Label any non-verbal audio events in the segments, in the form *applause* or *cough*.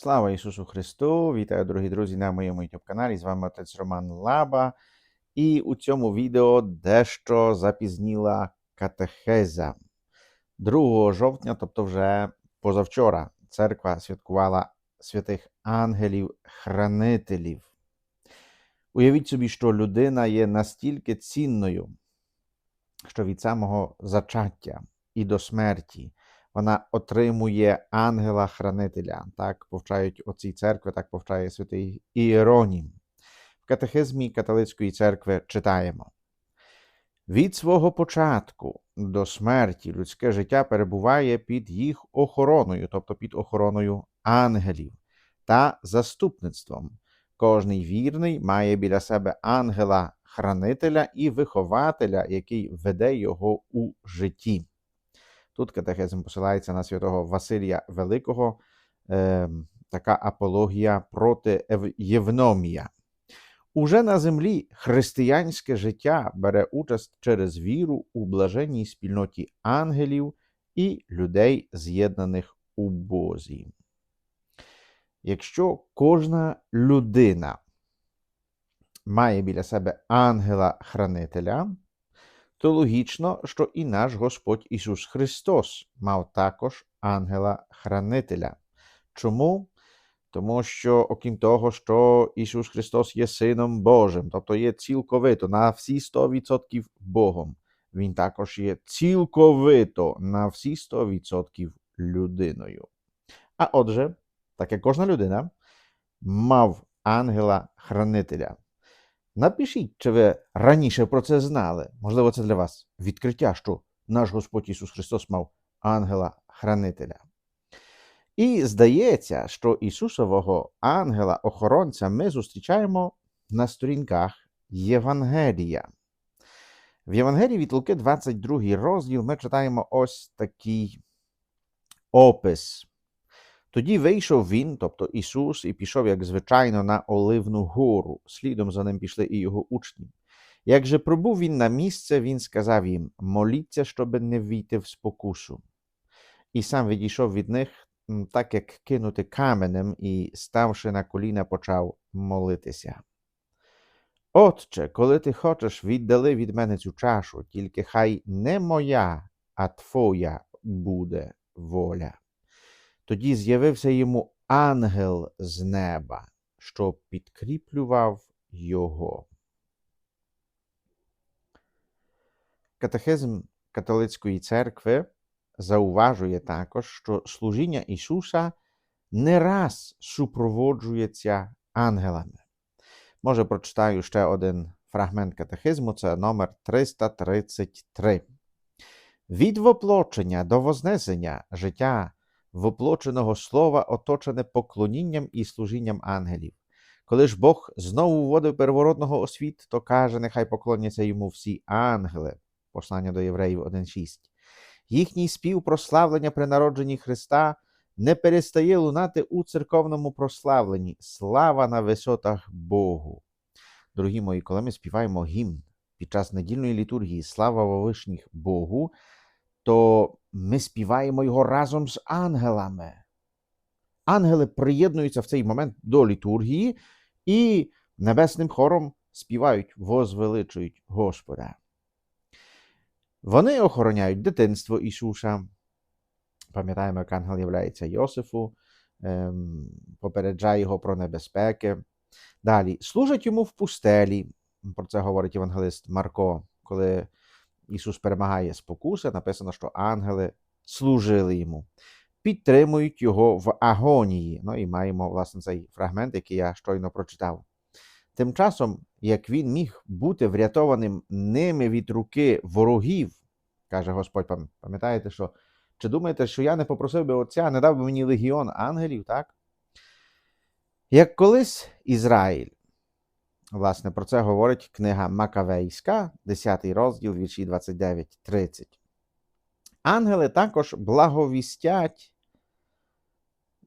Слава Ісусу Христу! Вітаю, дорогі друзі, на моєму youtube каналі. З вами отець Роман Лаба. І у цьому відео дещо запізніла катехеза. 2 жовтня, тобто вже позавчора, церква святкувала святих ангелів-хранителів. Уявіть собі, що людина є настільки цінною, що від самого зачаття і до смерті вона отримує ангела-хранителя. Так повчають оці церкви, так повчає святий Іеронім. В катехизмі католицької церкви читаємо. Від свого початку до смерті людське життя перебуває під їх охороною, тобто під охороною ангелів та заступництвом. Кожний вірний має біля себе ангела-хранителя і вихователя, який веде його у житті. Тут катехизм посилається на святого Василія Великого, е, така апологія проти Євномія. Уже на землі християнське життя бере участь через віру у блаженній спільноті ангелів і людей, з'єднаних у Бозі. Якщо кожна людина має біля себе ангела-хранителя, то логічно, що і наш Господь Ісус Христос мав також ангела-хранителя. Чому? Тому що, окрім того, що Ісус Христос є Сином Божим, тобто є цілковито на всі 100% Богом, Він також є цілковито на всі 100% людиною. А отже, так як кожна людина мав ангела-хранителя. Напишіть, чи ви раніше про це знали. Можливо, це для вас відкриття, що наш Господь Ісус Христос мав ангела-хранителя. І здається, що Ісусового ангела-охоронця ми зустрічаємо на сторінках Євангелія. В Євангелії від Луки, 22 розділ, ми читаємо ось такий опис. Тоді вийшов він, тобто Ісус, і пішов, як звичайно, на Оливну гору. Слідом за ним пішли і його учні. Як же пробув він на місце, він сказав їм: моліться, щоб не війти в спокусу. І сам відійшов від них, так як кинути каменем, і, ставши на коліна, почав молитися. Отче, коли ти хочеш, віддали від мене цю чашу, тільки хай не моя, а твоя буде воля. Тоді з'явився йому ангел з неба, що підкріплював його. Катехизм католицької церкви зауважує також, що служіння Ісуса не раз супроводжується ангелами. Може, прочитаю ще один фрагмент катехизму, це номер 333. Від воплочення до вознесення життя воплоченого слова оточене поклонінням і служінням ангелів. Коли ж Бог знову вводив первородного у світ, то каже, нехай поклоняться йому всі ангели. Послання до Євреїв 1.6. Їхній спів прославлення при народженні Христа не перестає лунати у церковному прославленні. Слава на висотах Богу. Дорогі мої, коли ми співаємо гімн під час недільної літургії Слава Вовишніх Богу, то ми співаємо його разом з ангелами. Ангели приєднуються в цей момент до літургії і небесним хором співають, возвеличують Господа. Вони охороняють дитинство Ісуса. Пам'ятаємо, як ангел являється Йосифу, ем, попереджає його про небезпеки. Далі служать йому в пустелі. Про це говорить євангелист Марко, коли Ісус перемагає спокуси, написано, що ангели служили йому, підтримують його в агонії. Ну і маємо, власне, цей фрагмент, який я щойно прочитав. Тим часом, як він міг бути врятованим ними від руки ворогів, каже Господь, пам'ятаєте, що чи думаєте, що я не попросив би Отця, не дав би мені легіон ангелів, так? Як колись Ізраїль Власне, про це говорить книга Макавейська, 10 розділ, вірші 29-30. Ангели також благовістять,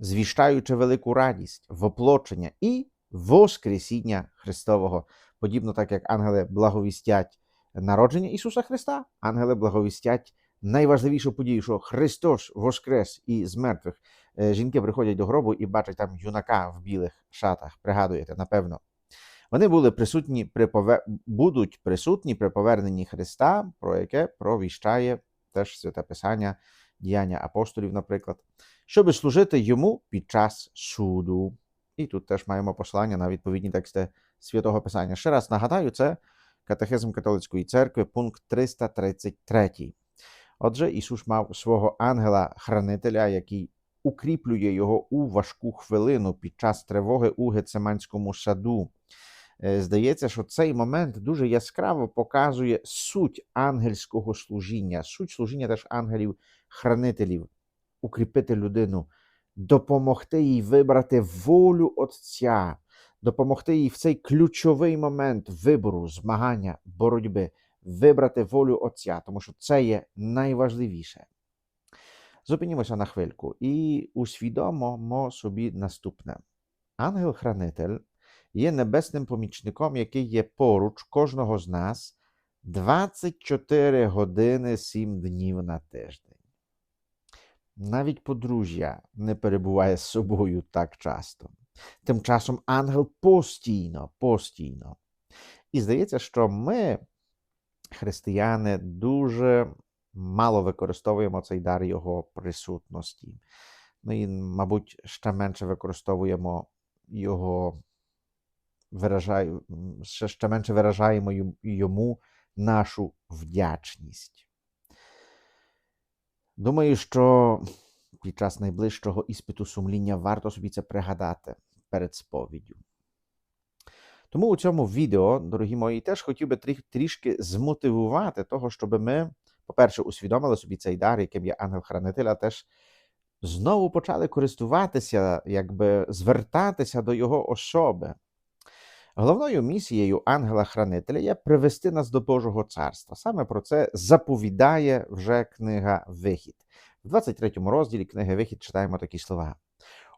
звіщаючи велику радість, воплочення і воскресіння Христового. Подібно так, як ангели благовістять народження Ісуса Христа, ангели благовістять найважливішу подію, що Христос воскрес із мертвих. е, жінки приходять до гробу і бачать там юнака в білих шатах. Пригадуєте, напевно. Вони були присутні при пове... будуть присутні при поверненні Христа, про яке провіщає теж святе Писання, діяння апостолів, наприклад, щоб служити йому під час суду. І тут теж маємо послання на відповідні тексти святого Писання. Ще раз нагадаю, це Катехизм католицької церкви, пункт 333. Отже, Ісус мав свого ангела-хранителя, який укріплює його у важку хвилину під час тривоги у Гецеманському саду. Е, Здається, що цей момент дуже яскраво показує суть ангельського служіння, суть служіння теж ангелів-хранителів, укріпити людину, допомогти їй вибрати волю Отця, допомогти їй в цей ключовий момент вибору, змагання, боротьби, вибрати волю Отця, тому що це є найважливіше. Зупинімося на хвильку і усвідомимо собі наступне: ангел-хранитель є небесним помічником, який є поруч кожного з нас 24 години 7 днів на тиждень. Навіть подружжя не перебуває з собою так часто. Тим часом ангел постійно, постійно. І здається, що ми, християни, дуже мало використовуємо цей дар його присутності. Ну і, мабуть, ще менше використовуємо його, виражай, ще, ще менше виражаємо йому нашу вдячність. Думаю, що під час найближчого іспиту сумління варто собі це пригадати перед сповіддю. Тому у цьому відео, дорогі мої, теж хотів би трі- трішки змотивувати того, щоб ми, по-перше, усвідомили собі цей дар, яким є ангел-хранитель, а теж знову почали користуватися, якби звертатися до його особи. Головною місією ангела-хранителя є привести нас до Божого царства. Саме про це заповідає вже книга Вихід. В 23 розділі книги Вихід читаємо такі слова.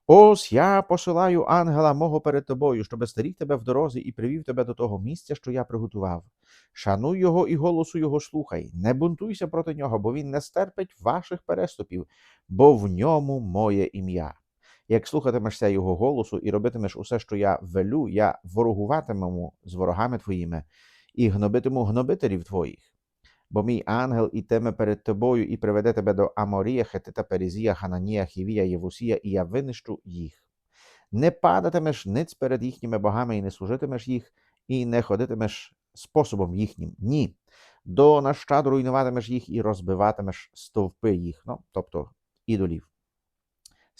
Ось я посилаю ангела мого перед тобою, щоби стеріг тебе в дорозі і привів тебе до того місця, що я приготував. Шануй його і голосу його слухай, не бунтуйся проти нього, бо він не стерпить ваших переступів, бо в ньому моє ім'я. Як слухатимешся його голосу і робитимеш усе, що я велю, я ворогуватиму з ворогами твоїми і гнобитиму гнобителів твоїх. Бо мій ангел ітиме перед тобою і приведе тебе до Аморія, Хетита, Перезія, Хананія, Хівія, Євусія, і я винищу їх. Не падатимеш ниць перед їхніми богами, і не служитимеш їх, і не ходитимеш способом їхнім. Ні. До нащаду руйнуватимеш їх і розбиватимеш стовпи їх, ну, тобто ідолів.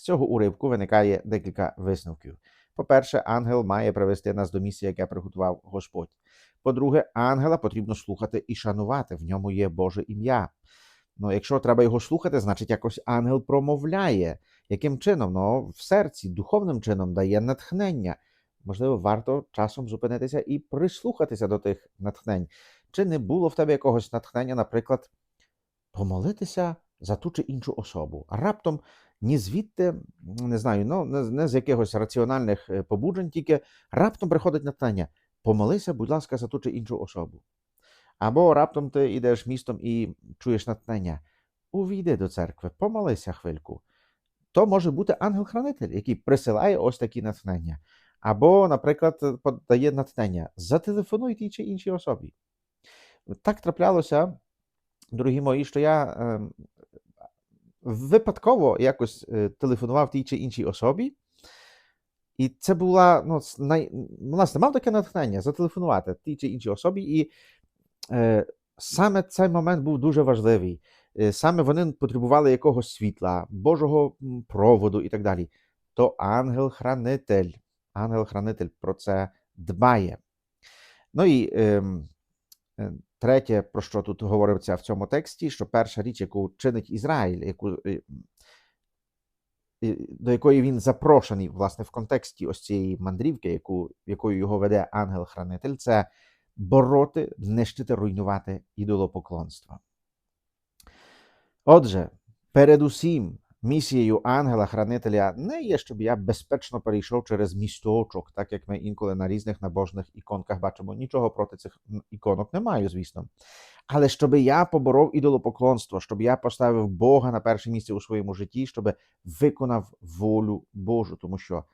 Цього уривку виникає декілька висновків. По-перше, ангел має привести нас до місця, яке приготував Господь. По-друге, ангела потрібно слухати і шанувати. В ньому є Боже ім'я. Ну, якщо треба його слухати, значить якось ангел промовляє. Яким чином? Ну, в серці, духовним чином дає натхнення. Можливо, варто часом зупинитися і прислухатися до тих натхнень. Чи не було в тебе якогось натхнення, наприклад, помолитися за ту чи іншу особу? А раптом ні звідти, не знаю, ну не, з якихось раціональних е, побуджень, тільки раптом приходить натхнення. Помолися, будь ласка, за ту чи іншу особу. Або раптом ти йдеш містом і чуєш натхнення. Увійди до церкви, помолися хвильку. То може бути ангел-хранитель, який присилає ось такі натхнення. Або, наприклад, подає натхнення. Зателефонуй тій чи іншій особі. Так траплялося, дорогі мої, що я е, випадково якось е, телефонував тій чи іншій особі. І це була ну, най... власне, мав таке натхнення зателефонувати тій чи іншій особі, і е, саме цей момент був дуже важливий. Е, саме вони потребували якогось світла, Божого проводу і так далі. То ангел-хранитель, ангел-хранитель про це дбає. Ну і е, третє, про що тут говориться в цьому тексті, що перша річ, яку чинить Ізраїль, яку, е, до якої він запрошений, власне, в контексті ось цієї мандрівки, яку, якою його веде ангел-хранитель, це бороти, знищити, руйнувати ідолопоклонство. Отже, передусім, місією ангела-хранителя не є, щоб я безпечно перейшов через місточок, так як ми інколи на різних набожних іконках бачимо. Нічого проти цих іконок не маю, звісно. Але щоб я поборов ідолопоклонство, щоб я поставив Бога на перше місце у своєму житті, щоб виконав волю Божу, тому що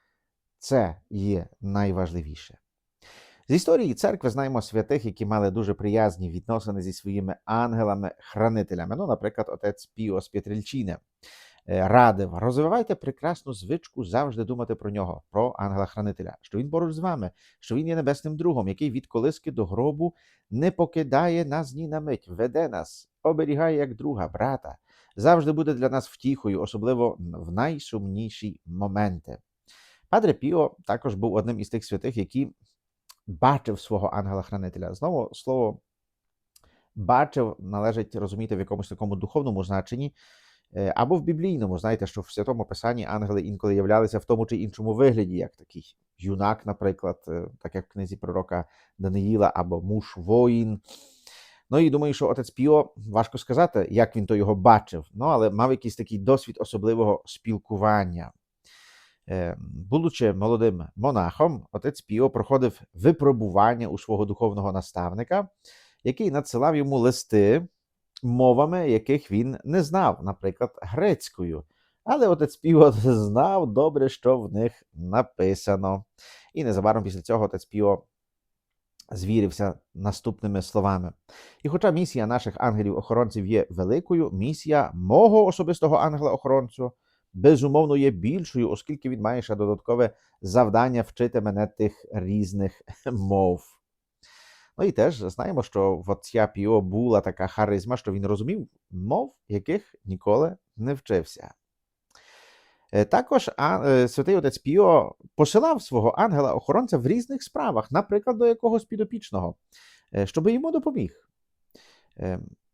це є найважливіше. З історії церкви знаємо святих, які мали дуже приязні відносини зі своїми ангелами-хранителями. Ну, наприклад, отець Піо з Петрильчине е, радив: розвивайте прекрасну звичку завжди думати про нього, про ангела-хранителя, що він поруч з вами, що він є небесним другом, який від колиски до гробу не покидає нас ні на мить, веде нас, оберігає як друга, брата, завжди буде для нас втіхою, особливо в найсумніші моменти. Падре Піо також був одним із тих святих, які бачив свого ангела-хранителя. Знову слово бачив належить розуміти в якомусь такому духовному значенні, е, або в біблійному. Знаєте, що в святому писанні ангели інколи являлися в тому чи іншому вигляді, як такий юнак, наприклад, е, так як в книзі пророка Даниїла, або муж воїн. Ну і думаю, що отець Піо важко сказати, як він то його бачив, ну але мав якийсь такий досвід особливого спілкування. Е, Будучи молодим монахом, отець Піо проходив випробування у свого духовного наставника, який надсилав йому листи мовами, яких він не знав, наприклад, грецькою. Але отець Піо *laughs* знав добре, що в них написано. І незабаром після цього отець Піо звірився наступними словами. І хоча місія наших ангелів-охоронців є великою, місія мого особистого ангела-охоронцю безумовно є більшою, оскільки він має ще додаткове завдання вчити мене тих різних *laughs* мов. Ну і теж знаємо, що в отця Піо була така харизма, що він розумів мов, яких ніколи не вчився. Е, Також е, святий отець Піо посилав свого ангела-охоронця в різних справах, наприклад, до якогось підопічного, е, щоб йому допоміг.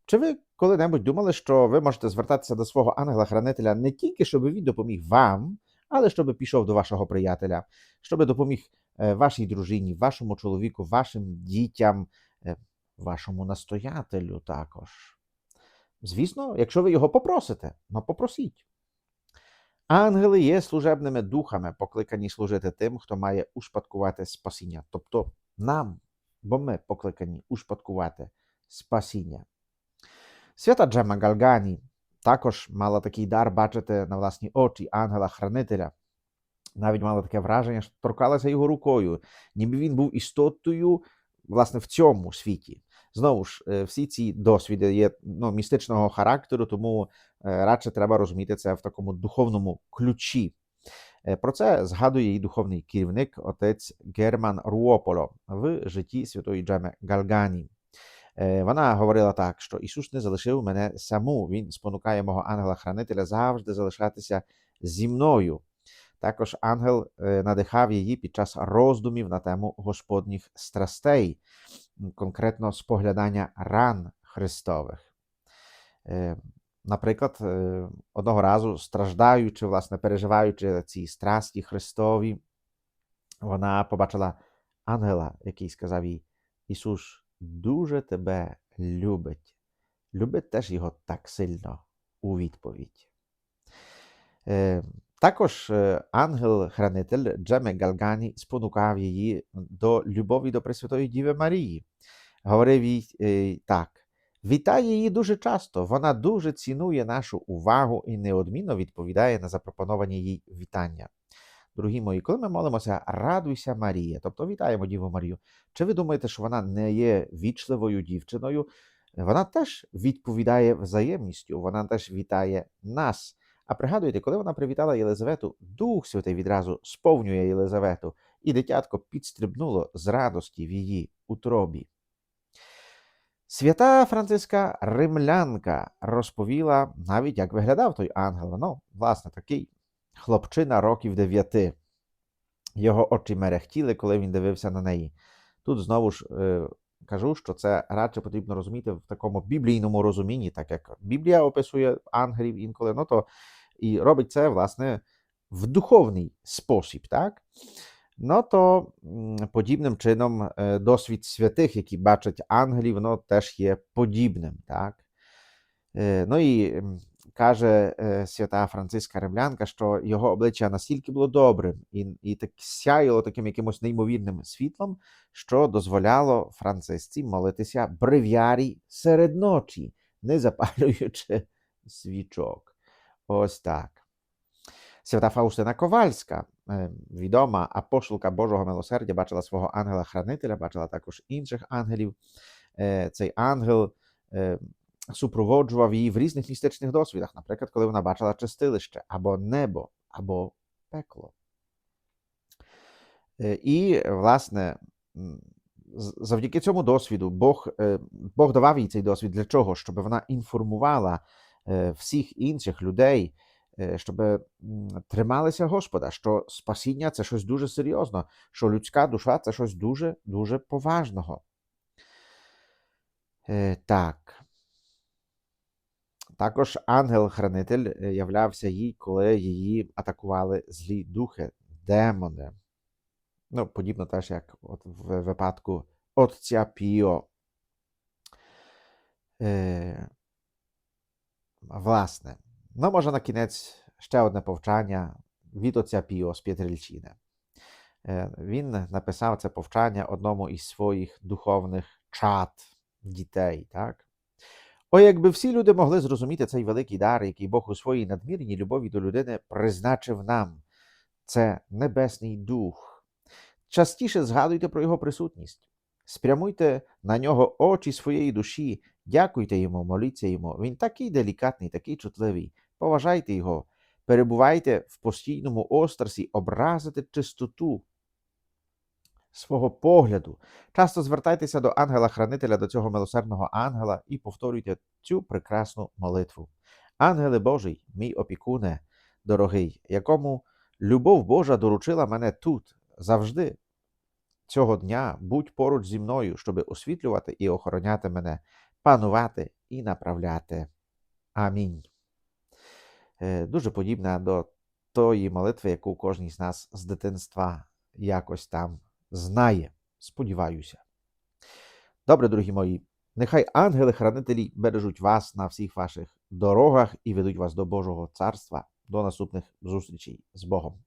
Чи ви коли-небудь думали, що ви можете звертатися до свого ангела-хранителя не тільки, щоб він допоміг вам, але щоб пішов до вашого приятеля, щоб допоміг е, вашій дружині, вашому чоловіку, вашим дітям, е, вашому настоятелю також. Звісно, якщо ви його попросите, ну попросіть. Ангели є служебними духами, покликані служити тим, хто має успадкувати спасіння. Тобто нам, бо ми покликані успадкувати спасіння. Свята Джема Галгані також мала такий дар бачити на власні очі ангела-хранителя. Навіть мала таке враження, що торкалася його рукою, ніби він був істотою власне в цьому світі. Знову ж, е, всі ці досвіди є ну, містичного характеру, тому е, радше треба розуміти це в такому духовному ключі. Е, Про це згадує і духовний керівник отець Герман Руополо в житті святої Джеми Галгані. Е, Вона говорила так, що Ісус не залишив мене саму. Він спонукає мого ангела-хранителя завжди залишатися зі мною. Також ангел е, надихав її під час роздумів на тему Господніх страстей, конкретно споглядання ран Христових. Е, Наприклад, одного разу, страждаючи, власне, переживаючи ці страсті Христові, вона побачила ангела, який сказав їй: Ісус дуже тебе любить. Любить теж його так сильно у відповідь. Е, також е, ангел-хранитель Джеме Галгані спонукав її до любові до Пресвятої Діви Марії. Говорив їй е, так: вітає її дуже часто, вона дуже цінує нашу увагу і неодмінно відповідає на запропоновані їй вітання. Дорогі мої, коли ми молимося, радуйся Марія, тобто вітаємо Діву Марію. Чи ви думаєте, що вона не є вічливою дівчиною? Вона теж відповідає взаємністю, вона теж вітає нас. А пригадуєте, коли вона привітала Єлизавету, Дух Святий відразу сповнює Єлизавету, і дитятко підстрибнуло з радості в її утробі. Свята Франциска Римлянка розповіла навіть, як виглядав той ангел. Ну, власне, такий хлопчина років дев'яти. Його очі мерехтіли, коли він дивився на неї. Тут знову ж е, кажу, що це радше потрібно розуміти в такому біблійному розумінні, так як Біблія описує ангелів інколи, ну то і робить це, власне, в духовний спосіб, так? Ну то подібним чином е, досвід святих, які бачать ангелів, воно теж є подібним, так? Е, Ну і каже е, свята Франциска Римлянка, що його обличчя настільки було добрим і, і так сяяло таким якимось неймовірним світлом, що дозволяло францисці молитися брев'ярі серед ночі, не запалюючи свічок. Ось так. Свята Фаустина Ковальська, е, відома апостолка Божого милосердя, бачила свого ангела-хранителя, бачила також інших ангелів. Е, Цей ангел супроводжував її в різних містичних досвідах, наприклад, коли вона бачила чистилище, або небо, або пекло. Е, І, власне, завдяки цьому досвіду Бог, е, Бог давав їй цей досвід для чого? Щоб вона інформувала е, всіх інших людей, щоб трималися Господа, що спасіння це щось дуже серйозно, що людська душа це щось дуже дуже поважного. Так. Також ангел-хранитель е, являвся їй, коли її атакували злі духи, демони. Ну, подібно теж, як от в випадку отця Піо. Е, власне, ну, може на кінець ще одне повчання від отця Піо з П'єтрильчини. Е, Він написав це повчання одному із своїх духовних чад дітей. Так? О, якби всі люди могли зрозуміти цей великий дар, який Бог у своїй надмірній любові до людини призначив нам, це Небесний Дух. Частіше згадуйте про його присутність, спрямуйте на нього очі своєї душі, дякуйте йому, моліться йому. Він такий делікатний, такий чутливий. Поважайте його, перебувайте в постійному острасі, образити чистоту свого погляду. Часто звертайтеся до ангела-хранителя, до цього милосердного ангела, і повторюйте цю прекрасну молитву. Ангеле Божий, мій опікуне, дорогий, якому любов Божа доручила мене тут, завжди. Цього дня будь поруч зі мною, щоби освітлювати і охороняти мене, панувати і направляти. Амінь. Е, Дуже подібна до тої молитви, яку кожен з нас з дитинства якось там знає. Сподіваюся. Добре, дорогі мої, нехай ангели-хранителі бережуть вас на всіх ваших дорогах і ведуть вас до Божого царства. До наступних зустрічей з Богом.